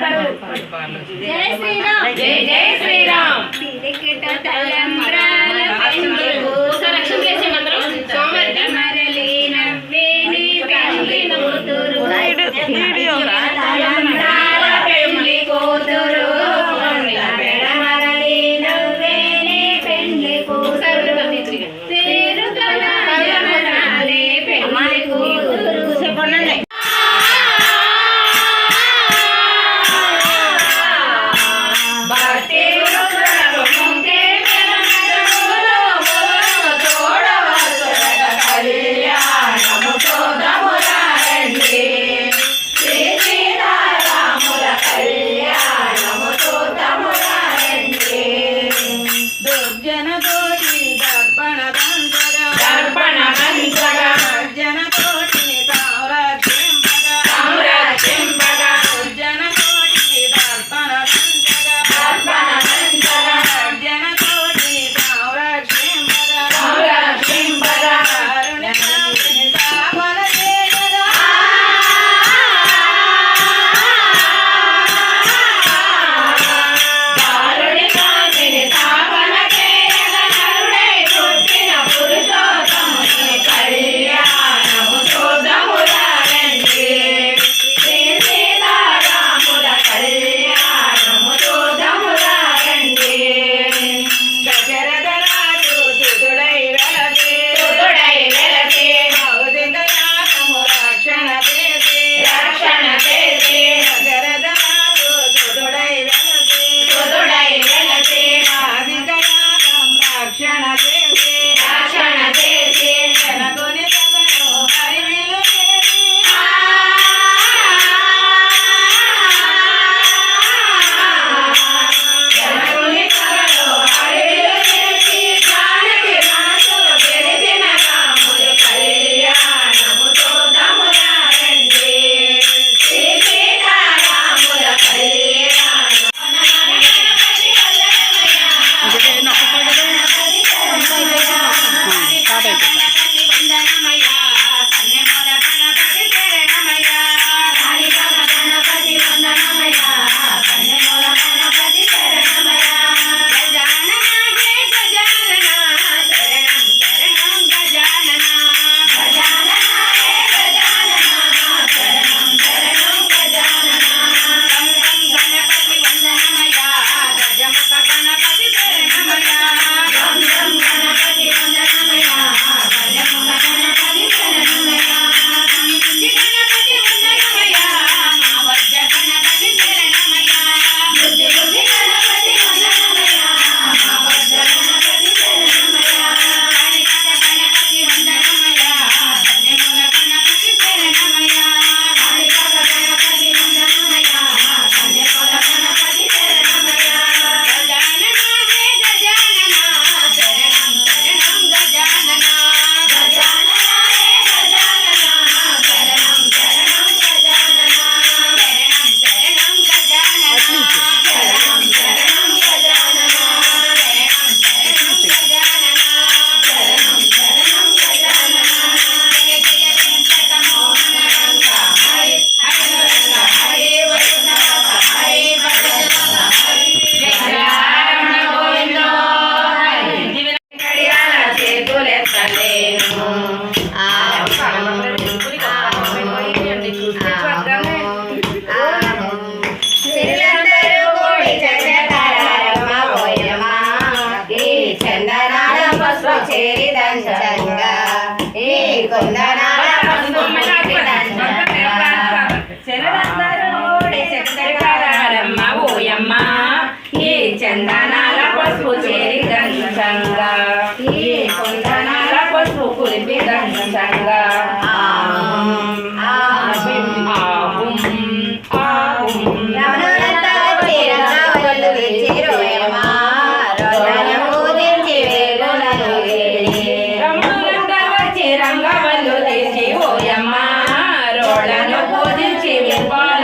జై శ్రీరామ్. జై జై శ్రీరామ్. చందనాల పసుపు చేరి గంగ రంగవల్లు తీసి ఓయమ్మా రోడ్లను పూజించి విపాల